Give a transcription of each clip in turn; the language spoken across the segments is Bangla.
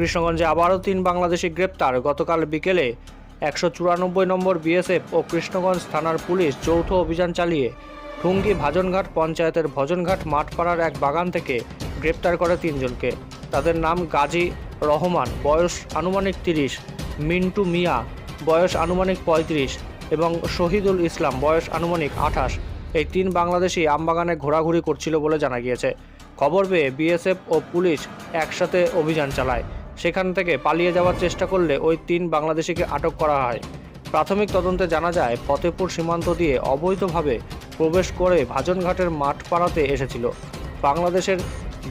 কৃষ্ণগঞ্জে আবারও তিন বাংলাদেশি গ্রেপ্তার। গতকাল বিকেলে একশো চুরানব্বই নম্বর বিএসএফ ও কৃষ্ণগঞ্জ থানার পুলিশ যৌথ অভিযান চালিয়ে ঠুঙ্গি ভাজনঘাট পঞ্চায়েতের ভজনঘাট মাঠপাড়ার এক বাগান থেকে গ্রেপ্তার করে তিনজনকে। তাদের নাম গাজী রহমান, বয়স আনুমানিক তিরিশ, মিন্টু মিয়া, বয়স আনুমানিক পঁয়ত্রিশ এবং শহীদুল ইসলাম, বয়স আনুমানিক আঠাশ। এই তিন বাংলাদেশি আমবাগানে ঘোরাঘুরি করছিল বলে জানা গিয়েছে। খবর পেয়ে বিএসএফ ও পুলিশ একসাথে অভিযান চালায়। সেখান থেকে পালিয়ে যাওয়ার চেষ্টা করলে ওই তিন বাংলাদেশিকে আটক করা হয়। প্রাথমিক তদন্তে জানা যায় ফতেপুর সীমান্ত দিয়ে অবৈধভাবে প্রবেশ করে ভাজনঘাটের মাঠ পাড়াতে এসেছিল। বাংলাদেশের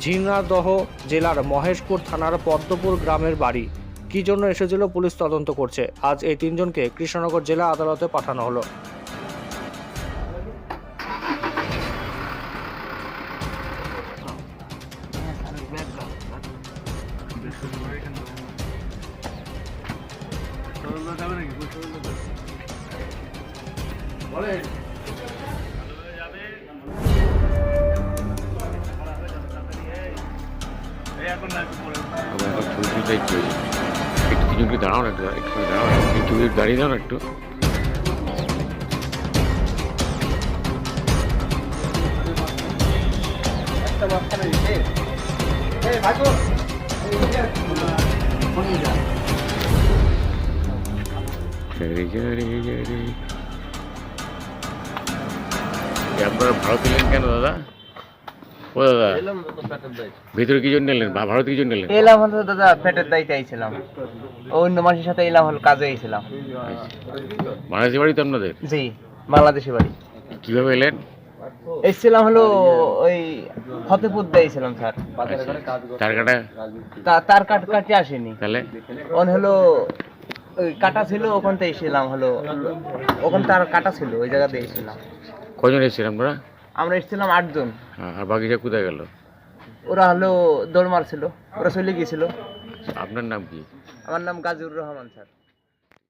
ঝিনাদহ জেলার মহেশপুর থানার পদ্মপুর গ্রামের বাড়ি। কী জন্য এসেছিল পুলিশ তদন্ত করছে। আজ এই তিনজনকে কৃষ্ণনগর জেলা আদালতে পাঠানো হলো। আমার তুলতে ইচ্ছে একটু তিনজনকে একটু একটু একটু দাঁড়িয়ে দাও একটু আপনারা ভারত এলেন কেন দাদা? ও দাদা ভিতরে কি জন্য এলেন? ভারত কি জন্য এলেন? এলাম হলো দাদা পেটের দায়িত্বে আইছিলাম। অন্য মানুষের সাথে এলাম হলো কাজে আইছিলাম। বাংলাদেশি বাড়ি তো আপনাদের? জি বাংলাদেশি বাড়ি। কীভাবে এলেন? এসছিলাম হলো ওই ফতেপুর দিয়েছিলাম স্যার। তার কাটা? তার কাট কাটে আসেনি। তাহলে? ওন হলো ওই কাটা ছিল ওখান থেকে এসেছিলাম হলো। ওখান তার কাটা ছিল ওই জায়গাতে এসেছিলাম। কজন এসেছিলেন আপনারা আমরা এসেছিলাম আটজন। হ্যাঁ, আর বাকি সব কোথায় গেল? ওরা হলো দৌড় মারছিল ওরা চলে গিয়েছিল। আপনার নাম কি? আমার নাম গাজীউর রহমান স্যার।